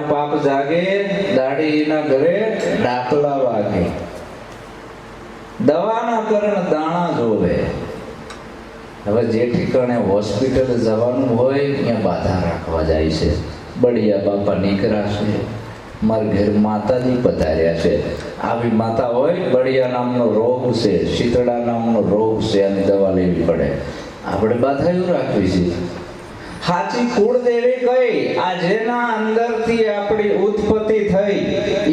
પાપ જાગે, દાઢીના ઘરે ડાકલા વાગે. દવાના કરણ દાણા જોવે. હવે જે ઠીકાણે હોસ્પિટલ જવાનું હોય, ત્યાં બાધા રાખવા જાય છે. બળિયા બાપા નીકળ્યા છે. મારા ઘેર માતાજી પધાર્યા છે. આવી માતા હોય, બળિયા નામનો રોગ છે, શીતળા નામનો રોગ છે અને દવા લેવી પડે. આપણે બાધાયું રાખવી છે. સાચી કુળદેવી કઈ? આ જેના અંદરથી આપણી ઉત્પત્તિ થઈ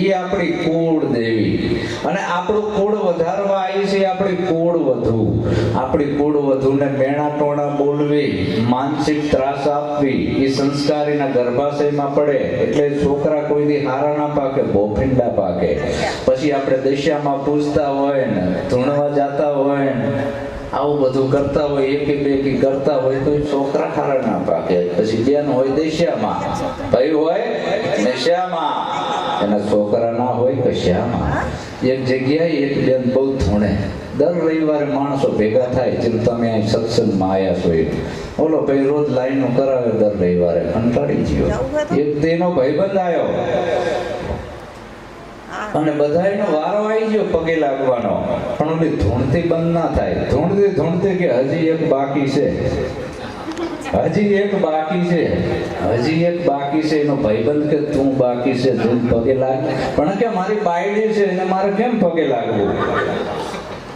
એ આપણી કુળદેવી અને આપણું કુળ વધારવા આવી છે આપણી કુળ વધુ. આપણી કુળ વધુને મેણા ટોણા બોલવી, માનસિક ત્રાસ આપવી એ સંસ્કારીના ગર્ભાશયમાં પડે, એટલે છોકરા કોઈ દી હારા ના પાકે ભોફિંડા પાકે. પછી આપણે દશામાં પૂછતા હોય ને, ધૂણવા જાતા હોય ને, આવું બધું કરતા હોય, એકી બે કરતા હોય, તો છોકરા હારા ના હોય કયું હોય નશામાં એના છોકરા ના હોય કશામાં એક જગ્યાએ એક બેન બહુ ધૂણે દર રવિવારે માણસો ભેગા થાય જેમ તમે સત્સંગમાં આવ્યા છો એ ઓલો ભાઈ રોજ લાઈનો કરાવે દર રવિવારે. કંટાળી ગયો. એક તેનો ભાઈબંધ આવ્યો અને બધાયનો વારો આવી ગયો પગે લાગવાનો. પણ ઓલી ધૂણથી બંધ ના થાય. ધૂણથી ધૂણતી કે હજી એક બાકી છે. હજી એક બાકી છે. હજી એક બાકી છે. એનો ભાઈબંધ કે તું બાકી છે? તું પગે લાગ. પણ કે મારી બાયડી છે, એને મારે કેમ પગે લાગવું?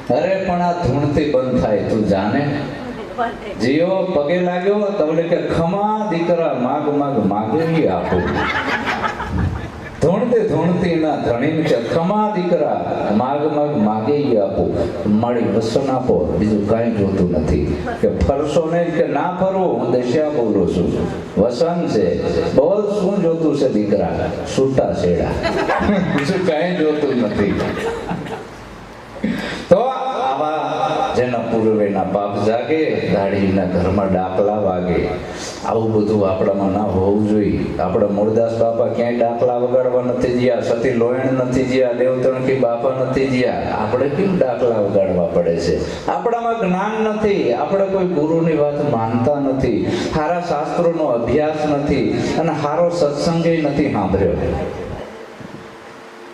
અરે, પણ આ ધૂણથી બંધ થાય. તું જાણે? જીઓ, પગે લાગ્યો? તમને કે ખમા દીકરા, માગ માગ માગે ઈ આપું. ધૂણતી ધૂણતી ના ધણીને દીકરા માગ માગ માગે ઈ આપો, મારી વસન આપો, બીજું કાંઈ જોતું નથી. કે ફરશો નહીં કે, ના ફરવો હું દશા બોલું છું. વસન છે. બોલ, શું જોતું છે દીકરા? છૂટા છેડા બીજું કાંઈ જોતું નથી તો આવા જેના પૂર્વેના પાપ જાગે, દાઢીના ઘરમાં ડાકલા વાગે. આવું બધું આપણામાં ના હોવું જોઈએ. આપણે મૂળદાસ બાપા ક્યાંય ડાકલા વગાડવા નથી ગયા સતી લોયણ નથી ગયા દેવતણકી બાપા નથી ગયા આપણે કેમ ડાકલા વગાડવા પડે છે? આપણામાં જ્ઞાન નથી. આપણે કોઈ ગુરુની વાત માનતા નથી. સારા શાસ્ત્રોનો અભ્યાસ નથી. અને સારો સત્સંગે નથી સાંભળ્યો.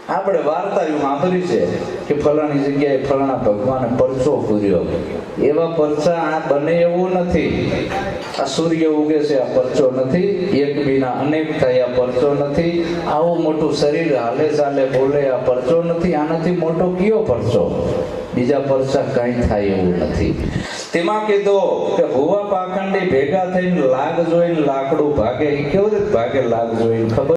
આપણે વાર્તાયું સાંભળી છે કે ફલાણી જગ્યાએ ફલાણા ભગવાને પરચો પૂર્યો. એવા પરચા આ બને એવું નથી. આ સૂર્ય ઉગે છે, આ પરચો નથી. એક બીના અનેક થાય, આ પરચો નથી. આવું મોટું શરીર હાલે ચાલે, બોલે, આ પરચો નથી. આનાથી મોટો કયો પરચો? બીજા પરચા કઈ થાય એવું નથી. તેમાં કીધો કે ભુવા પાખંડી ભેગા થઈને લાગ જોઈને લાકડું ભાગે. કેવી રીતે ભાગે? લાગ જોઈને ખબર